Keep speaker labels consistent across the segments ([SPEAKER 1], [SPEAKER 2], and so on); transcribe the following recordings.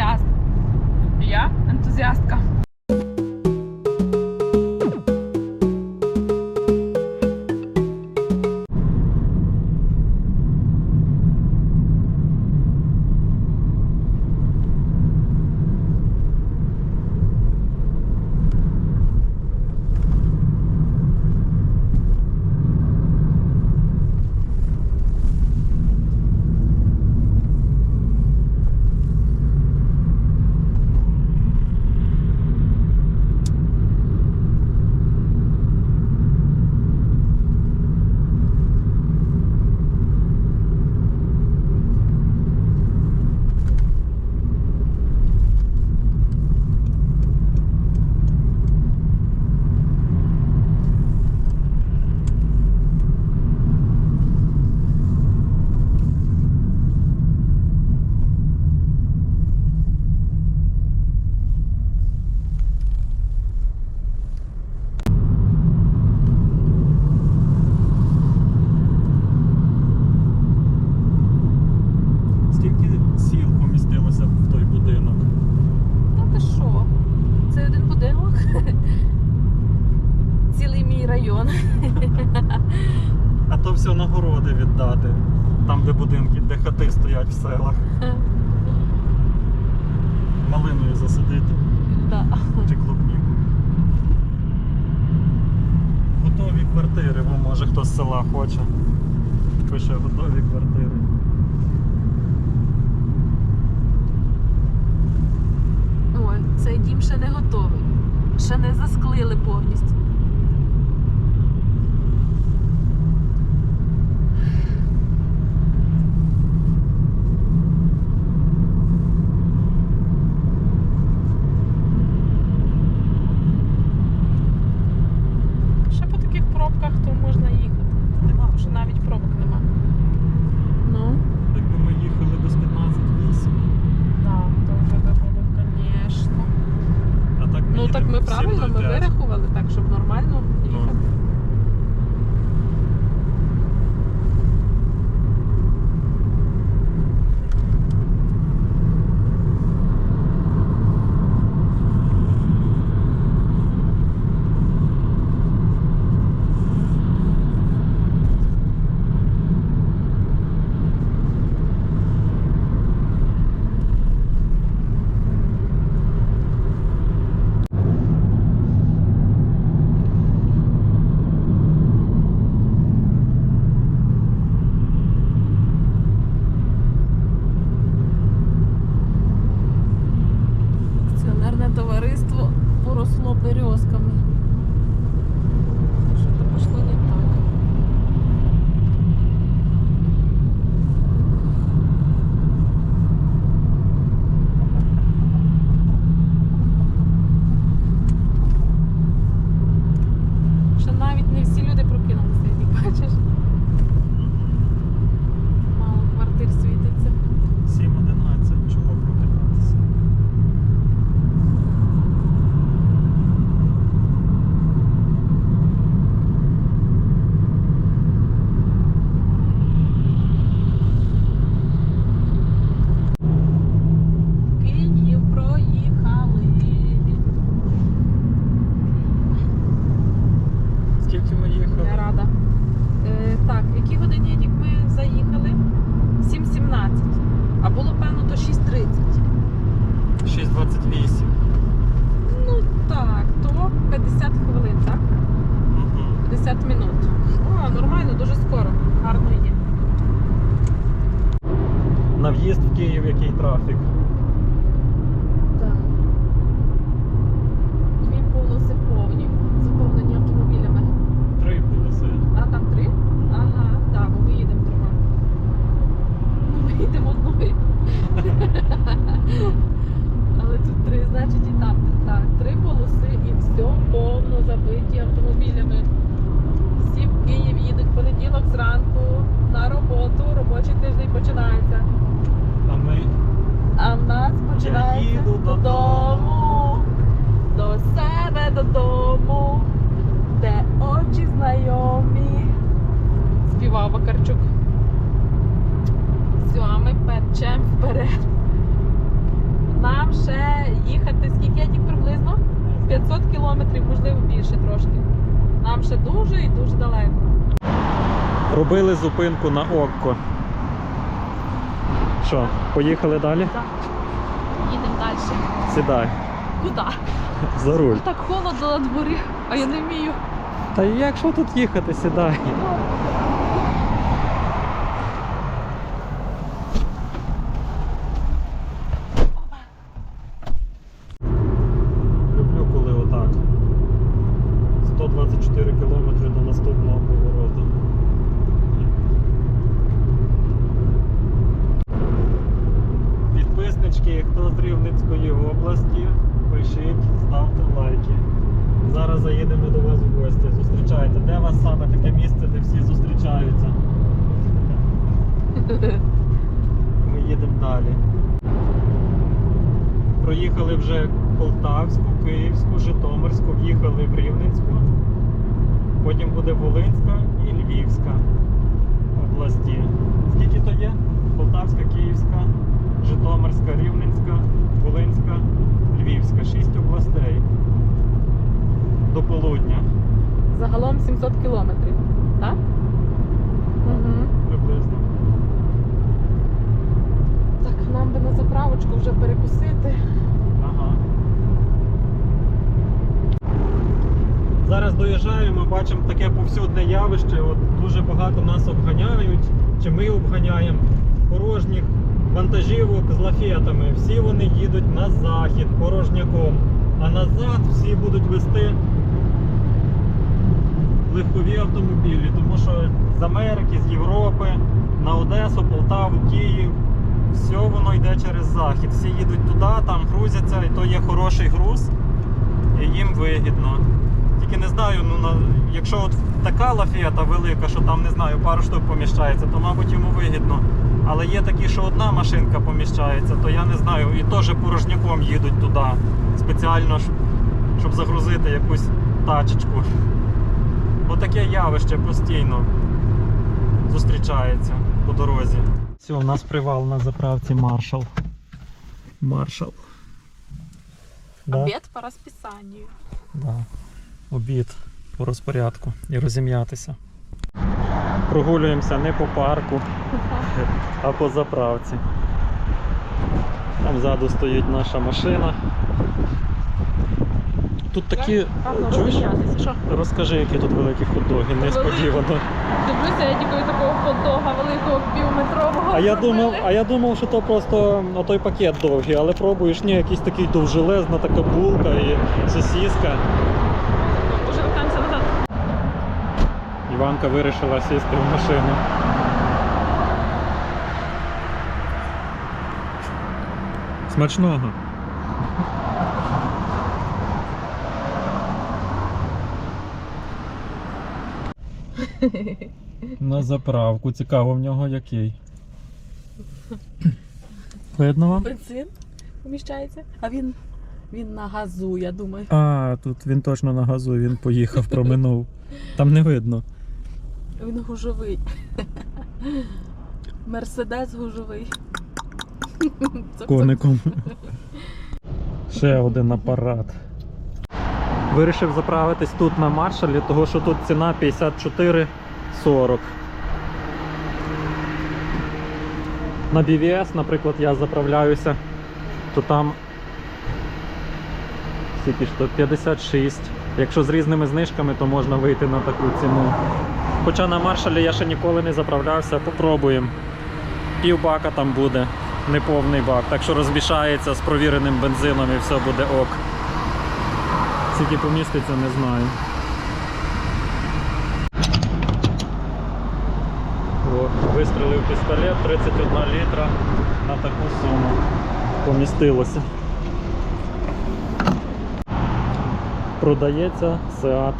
[SPEAKER 1] entuzjast.
[SPEAKER 2] Ja entuzjastka. дивимося в той будинок.
[SPEAKER 1] Та ти що? Це один будинок? Цілий мій район.
[SPEAKER 2] А то все нагороди віддати. Там, де будинки, де хати стоять в селах. Малиною засадити.
[SPEAKER 1] Да.
[SPEAKER 2] Чи клубніку. Готові квартири, бо може хто з села хоче. Пише готові квартири.
[SPEAKER 1] цей дім ще не готовий, ще не засклили повністю. Трошки. Нам ще дуже і дуже далеко.
[SPEAKER 2] Робили зупинку на Окко. Що, поїхали далі?
[SPEAKER 1] Так. Їдемо далі.
[SPEAKER 2] Сідай.
[SPEAKER 1] Куди?
[SPEAKER 2] За руль.
[SPEAKER 1] Так холодно на дворі, а я не вмію.
[SPEAKER 2] Та як що тут їхати, сідай. Хто області, пишіть, ставте лайки. Зараз заїдемо до вас в гості. Зустрічайте. Де у вас саме таке місце, де всі зустрічаються? Ми їдемо далі. Проїхали вже Полтавську, Київську, Житомирську, в'їхали в Рівненську. Потім буде Волинська і Львівська області. Скільки то є? Полтавська, Київська, Житомирська, Рівненська, Волинська, Львівська. Шість областей до полудня
[SPEAKER 1] Загалом 700 кілометрів. Так? Угу.
[SPEAKER 2] приблизно.
[SPEAKER 1] Так, нам би на заправочку вже перекусити.
[SPEAKER 2] Ага. Зараз доїжджаємо, бачимо таке повсюдне явище. От дуже багато нас обганяють, чи ми обганяємо порожніх вантажівок з лафетами. Всі вони їдуть на захід порожняком, а назад всі будуть вести легкові автомобілі, тому що з Америки, з Європи, на Одесу, Полтаву, Київ. Все воно йде через захід. Всі їдуть туди, там грузяться, і то є хороший груз, і їм вигідно. Тільки не знаю, ну на, якщо от така лафета велика, що там не знаю, пару штук поміщається, то мабуть йому вигідно. Але є такі, що одна машинка поміщається, то я не знаю, і теж порожняком їдуть туди. Спеціально, щоб- загрузити якусь тачечку. Отаке явище постійно зустрічається по дорозі. Все, у нас привал на заправці Маршал. Маршал. Да?
[SPEAKER 1] Обід по розписанню.
[SPEAKER 2] Да. Обід по розпорядку і розім'ятися. Прогулюємося не по парку, а по заправці. Там ззаду стоїть наша машина. Тут такі.
[SPEAKER 1] Гарно
[SPEAKER 2] Чуєш?
[SPEAKER 1] Що?
[SPEAKER 2] Розкажи, які тут великі хот-доги, несподівано.
[SPEAKER 1] Дивлюся, я тільки такого хот-дога великого півметрового.
[SPEAKER 2] А я думав, а я думав, що то просто той пакет довгий, але пробуєш, ні, якийсь такий довжелезна така булка і сосіска. Іванка вирішила сісти в машину. Смачного. На заправку. Цікаво в нього який. Видно вам?
[SPEAKER 1] Бензин поміщається, а він, він на газу, я думаю.
[SPEAKER 2] А, тут він точно на газу, він поїхав, проминув. Там не видно.
[SPEAKER 1] Він гужовий. Мерседес гужовий.
[SPEAKER 2] Коником. Ще один апарат. Вирішив заправитись тут на маршалі, того що тут ціна 54,40. На BVS, наприклад, я заправляюся, то там скільки ж то 56. Якщо з різними знижками, то можна вийти на таку ціну. Хоча на маршалі я ще ніколи не заправлявся, попробуємо. Пів бака там буде, не повний бак, так що розмішається з провіреним бензином і все буде ок. Скільки поміститься, не знаю. О, вистрілив пістолет 31 літра на таку суму. Помістилося. Продається Seat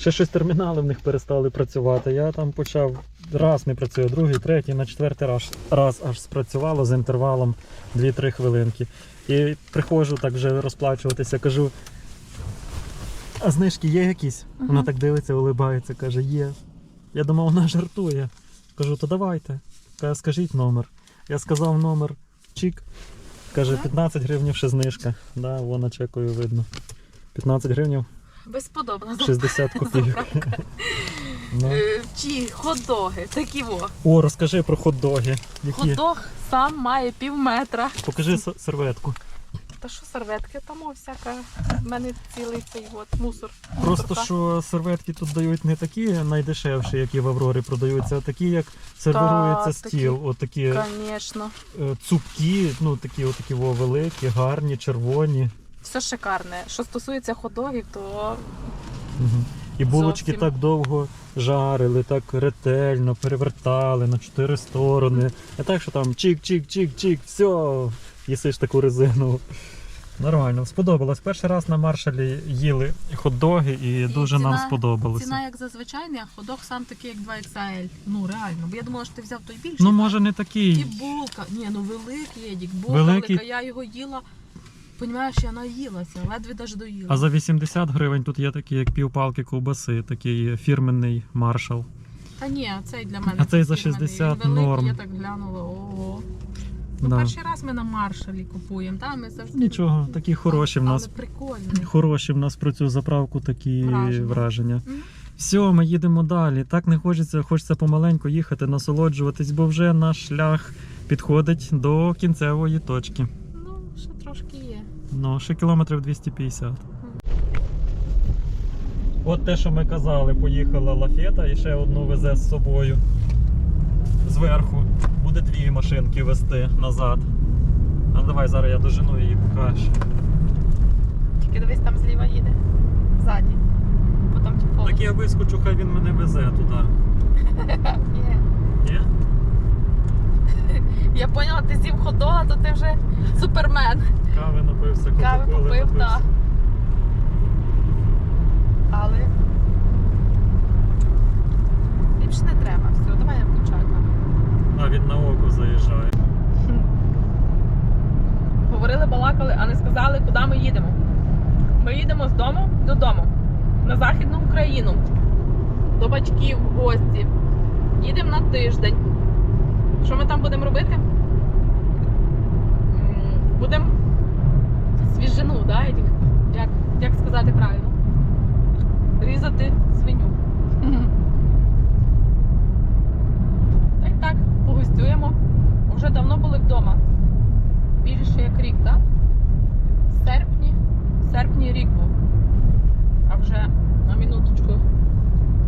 [SPEAKER 2] Ще щось термінали в них перестали працювати. Я там почав раз не працює, другий, третій, на четвертий раз, раз аж спрацювало з інтервалом 2-3 хвилинки. І приходжу так вже розплачуватися, кажу. А знижки є якісь? Вона так дивиться, улибається, каже, є. Я думав, вона жартує. Кажу, то давайте. Каже, скажіть номер. Я сказав номер. Чік. Каже, 15 гривнів ще знижка. Да, вона чекою видно. 15 гривнів,
[SPEAKER 1] Безподобно.
[SPEAKER 2] 60 копійок. Ну.
[SPEAKER 1] Е, Ті хот-доги, такі во.
[SPEAKER 2] О, розкажи про хот-доги.
[SPEAKER 1] Хот-дог сам має пів метра.
[SPEAKER 2] Покажи серветку.
[SPEAKER 1] Та що серветки, там о, всяка. В мене цілий цей от мусор.
[SPEAKER 2] Просто
[SPEAKER 1] Мусорка.
[SPEAKER 2] що серветки тут дають не такі найдешевші, які в Аврорі продаються, а такі, як сервірується
[SPEAKER 1] Так,
[SPEAKER 2] стіл. От такі
[SPEAKER 1] Звісно.
[SPEAKER 2] е, цупкі, ну такі, от такі во, великі, гарні, червоні.
[SPEAKER 1] Все шикарне. Що стосується хот-догів, то.
[SPEAKER 2] І булочки
[SPEAKER 1] Зовсім.
[SPEAKER 2] так довго жарили, так ретельно перевертали на чотири сторони. Не так, що там чик-чик-чик-чик, все, їсиш таку резину. Нормально, сподобалось. Перший раз на маршалі їли хот-доги і, дуже нам
[SPEAKER 1] ціна-
[SPEAKER 2] сподобалося.
[SPEAKER 1] ціна як зазвичай, а хот-дог сам такий, як 2XL. Ну реально. Бо я думала, що ти взяв той більший.
[SPEAKER 2] Ну, може, не
[SPEAKER 1] І
[SPEAKER 2] такий.
[SPEAKER 1] булка. Ні, ну великий Едік, булка
[SPEAKER 2] Великий.
[SPEAKER 1] велика. Я його їла. Понімаєш, я наїлася, ледве даже доїла.
[SPEAKER 2] А за 80 гривень тут є такі, як півпалки ковбаси, такий фірменний маршал.
[SPEAKER 1] Та ні, цей для мене.
[SPEAKER 2] А цей за
[SPEAKER 1] фірменний.
[SPEAKER 2] 60
[SPEAKER 1] Він великий,
[SPEAKER 2] норм.
[SPEAKER 1] Я так глянула. Ого. Ну,
[SPEAKER 2] Да.
[SPEAKER 1] перший раз ми на маршалі купуємо, там ми завжди.
[SPEAKER 2] Нічого, такі хороші в нас.
[SPEAKER 1] Але прикольний.
[SPEAKER 2] Хороші в нас про цю заправку такі
[SPEAKER 1] Враження.
[SPEAKER 2] враження.
[SPEAKER 1] Мгм.
[SPEAKER 2] Все, ми їдемо далі. Так не хочеться, хочеться помаленьку їхати, насолоджуватись, бо вже наш шлях підходить до кінцевої точки.
[SPEAKER 1] Ну, ще трошки є.
[SPEAKER 2] Ну, ще кілометрів 250. От те, що ми казали, поїхала лафета і ще одну везе з собою. Зверху. Буде дві машинки вести назад. А давай зараз я дожену її покажу.
[SPEAKER 1] Тільки дивись, там зліва їде. Ззаді. Потім типу.
[SPEAKER 2] Так я вискочу, хай він мене везе туди.
[SPEAKER 1] Я поняла, ти з'їв ходога, то ти вже супермен.
[SPEAKER 2] Кави напився,
[SPEAKER 1] Кави попив,
[SPEAKER 2] напився.
[SPEAKER 1] так. Але. Більше не треба. Все, давай я включаю.
[SPEAKER 2] А він на око заїжджає.
[SPEAKER 1] Говорили, балакали, а не сказали, куди ми їдемо. Ми їдемо з дому додому. На Західну Україну. До батьків в гості. Їдемо на тиждень. Що ми там будемо робити? Будемо свіжину, да? Як, як сказати правильно? Різати свиню. Та так, погостюємо. Вже давно були вдома. Більше як рік, так? В серпні. В серпні рік був. А вже на минуточку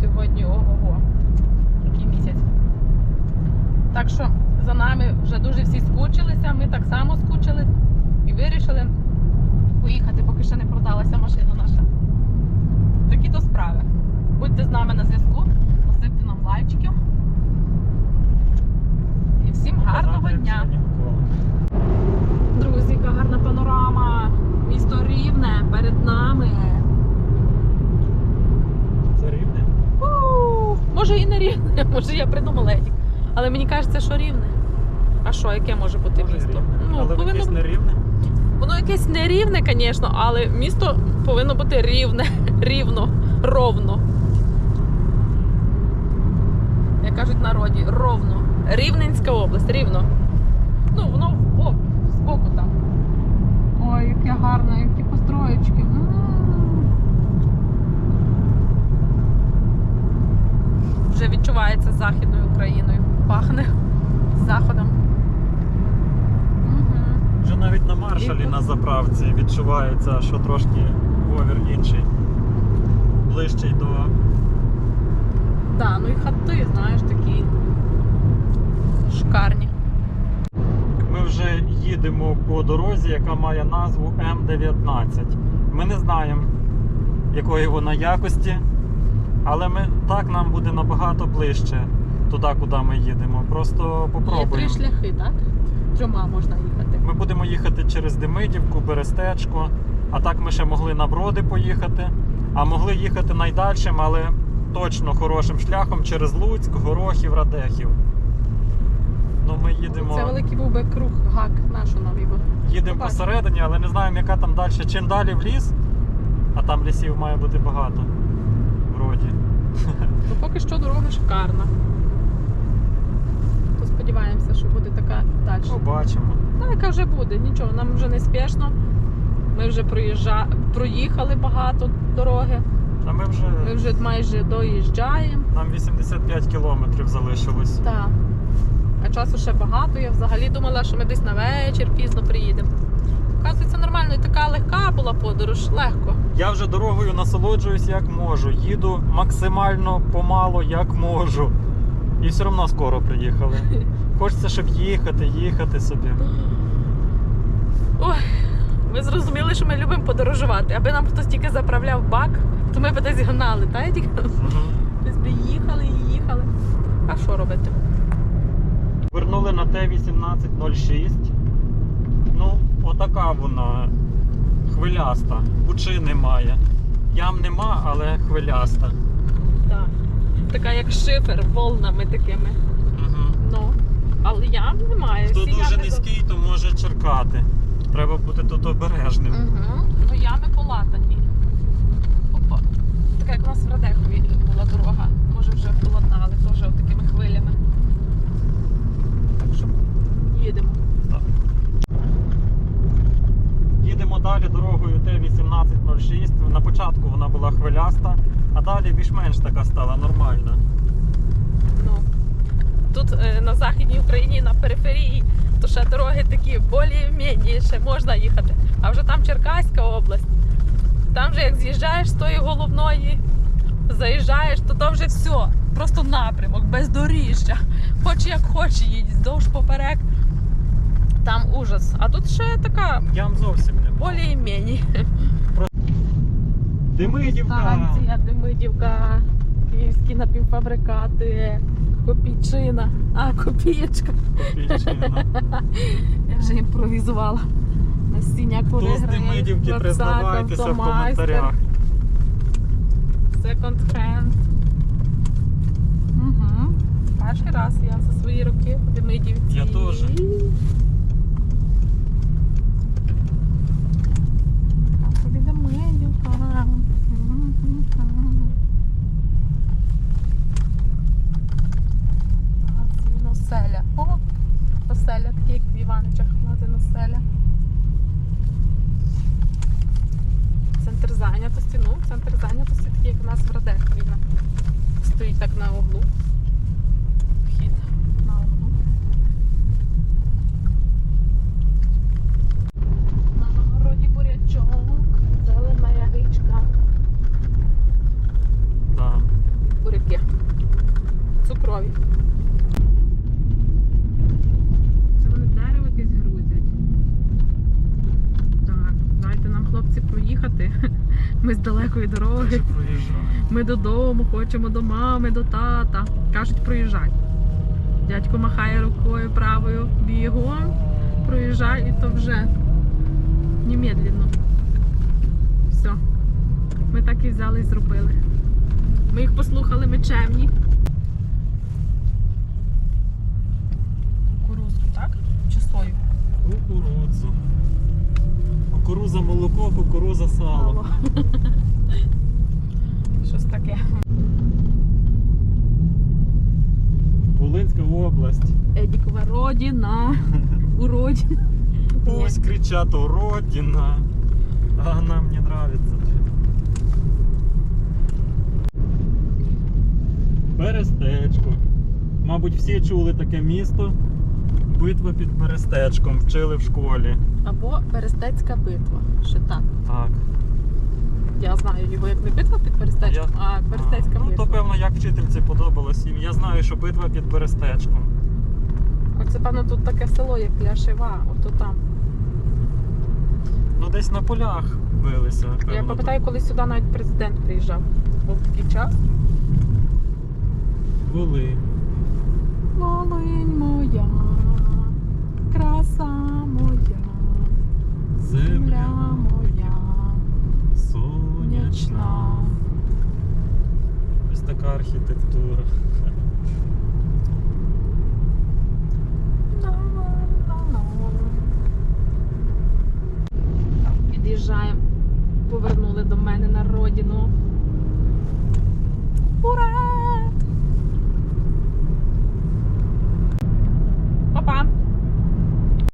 [SPEAKER 1] сьогодні ого-го. Який місяць. Так що за нами вже дуже всі скучилися, ми так само скучили і вирішили поїхати, поки ще не продалася машина наша. Такі то справи. Будьте з нами на зв'язку, посипте нам лайчиків. І всім гарного
[SPEAKER 2] Показати, як
[SPEAKER 1] дня!
[SPEAKER 2] сьогодні Микола.
[SPEAKER 1] Друзі, яка гарна панорама. Місто рівне перед нами.
[SPEAKER 2] Це рівне?
[SPEAKER 1] У, Може і не рівне, може я придумала Едік. Але мені кажеться, що рівне. А що, яке може бути
[SPEAKER 2] Може,
[SPEAKER 1] місто?
[SPEAKER 2] рівне.
[SPEAKER 1] Ну,
[SPEAKER 2] Але
[SPEAKER 1] повинно...
[SPEAKER 2] якесь не рівне.
[SPEAKER 1] Воно якесь не рівне, звісно, але місто повинно бути рівне, рівно, ровно. Як кажуть народі, ровно. Рівненська область, рівно. Ну, воно в бок, збоку там. Ой, яке гарне, які построєчки. Вже відчувається західною Україною. Пахне заходом.
[SPEAKER 2] Вже навіть на маршалі на заправці відчувається, що трошки говір інший. Ближчий до.
[SPEAKER 1] Да, ну і хати, знаєш, такі шикарні.
[SPEAKER 2] Ми вже їдемо по дорозі, яка має назву М19. Ми не знаємо, якої вона якості, але ми, так нам буде набагато ближче туди, куди ми їдемо. Просто
[SPEAKER 1] Є три шляхи, так? Трьома можна їхати.
[SPEAKER 2] Ми будемо їхати через Демидівку, Берестечко, а так ми ще могли на Броди поїхати, а могли їхати найдальшим, але точно хорошим шляхом через Луцьк, Горохів, Радехів. Ну, ми їдемо,
[SPEAKER 1] Це великий був би круг, гак, нашу нам його.
[SPEAKER 2] їдемо посередині, але не знаємо, яка там далі. Чим далі в ліс, а там лісів має бути багато. Вроді.
[SPEAKER 1] Ну поки що дорога шикарна. То сподіваємося, що буде така далі.
[SPEAKER 2] Побачимо.
[SPEAKER 1] Ну, яка вже буде, нічого, нам вже не спішно. Ми вже проїжджа... проїхали багато дороги.
[SPEAKER 2] А ми вже,
[SPEAKER 1] Ми вже майже доїжджаємо.
[SPEAKER 2] нам 85 кілометрів залишилось.
[SPEAKER 1] Так. А часу ще багато. Я взагалі думала, що ми десь на вечір пізно приїдемо. Оказується, нормально, і така легка була подорож, легко.
[SPEAKER 2] Я вже дорогою насолоджуюсь як можу. Їду максимально помало, як можу. І все одно скоро приїхали. Хочеться, щоб їхати, їхати собі.
[SPEAKER 1] Ой, ви зрозуміли, що ми любимо подорожувати. Аби нам хтось тільки заправляв бак, то ми б десь гнали, та Едік?
[SPEAKER 2] Мгм.
[SPEAKER 1] Десь би їхали і їхали. А що робити?
[SPEAKER 2] Вернули на Т-1806. Ну, отака вона хвиляста. Кучи немає. Ям нема, але хвиляста.
[SPEAKER 1] Так. Така як шифер волнами такими. Але ям немає.
[SPEAKER 2] Хто
[SPEAKER 1] всі
[SPEAKER 2] дуже низький, то може черкати. Треба бути тут обережним.
[SPEAKER 1] Угу. Ну ями полатані. Опа. Така як у нас в Радехові була дорога. Може вже полатали теж такими хвилями. Так що їдемо.
[SPEAKER 2] Їдемо далі дорогою Т-1806. На початку вона була хвиляста, а далі більш-менш така стала нормальна.
[SPEAKER 1] Тут е, на Західній Україні на периферії, то ще дороги такі більш-менш ще можна їхати. А вже там Черкаська область. Там же як з'їжджаєш з тої головної, заїжджаєш, то там вже все. Просто напрямок, бездоріжжя. Хоч як хоч їдь, здовж поперек. Там ужас. А тут ще така
[SPEAKER 2] Ям зовсім не було.
[SPEAKER 1] більш-менш.
[SPEAKER 2] Демидівка!
[SPEAKER 1] Станція, Демидівка, київські напівфабрикати, копійчина. А, копієчка.
[SPEAKER 2] Копійчина.
[SPEAKER 1] Я вже імпровізувала. Куригри,
[SPEAKER 2] Демидівки, признавайтеся в коментарях.
[SPEAKER 1] Секонд хенд. Угу. Перший раз я за свої роки в Демидівці.
[SPEAKER 2] Я теж.
[SPEAKER 1] Тобі Демидівка. Мгм. Ага, це Носеля. О, оселя, такі як в Івановичах мати оселя. Центр зайнятості, ну, центр зайнятості такий, як у нас в Радехові. Стоїть так на углу. Вхід на углу. На городі бурячок, зелена ягичка,
[SPEAKER 2] Да.
[SPEAKER 1] буряки. Цукрові. Це вони дерево якесь грузять. Так, дайте нам, хлопці, проїхати. Ми з далекої дороги. Ми додому, хочемо до мами, до тата. Кажуть, проїжджай. Дядько махає рукою правою бігом, проїжджай і то вже немедленно. Все. Ми так і взяли і зробили. Ми їх послухали, ми чемні. Кукурузку, так? Чи сою?
[SPEAKER 2] Кукурудзу. Кукуруза молоко, кукуруза сало.
[SPEAKER 1] Мало. Щось таке.
[SPEAKER 2] Волинська область.
[SPEAKER 1] Едікова родина. Уродина.
[SPEAKER 2] Пусть кричат уродина. А нам не нравится. Берестечко. Мабуть, всі чули таке місто. Битва під Берестечком. Вчили в школі.
[SPEAKER 1] Або Берестецька битва. Ще так.
[SPEAKER 2] Так.
[SPEAKER 1] Я знаю його як не битва під Берестечком, а Берестецька
[SPEAKER 2] ну,
[SPEAKER 1] битва.
[SPEAKER 2] то певно, як вчительці подобалось їм. Я знаю, що битва під Берестечком.
[SPEAKER 1] Оце, певно, тут таке село, як Ляшева, ото там.
[SPEAKER 2] Ну, десь на полях билися. Певно,
[SPEAKER 1] Я пам'ятаю, коли сюди навіть президент приїжджав. Був такий час.
[SPEAKER 2] Були.
[SPEAKER 1] Волинь моя, краса моя, земля моя,
[SPEAKER 2] Сонячна. Ось така архітектура.
[SPEAKER 1] Під'їжджаємо, повернули до мене на родину. Ура!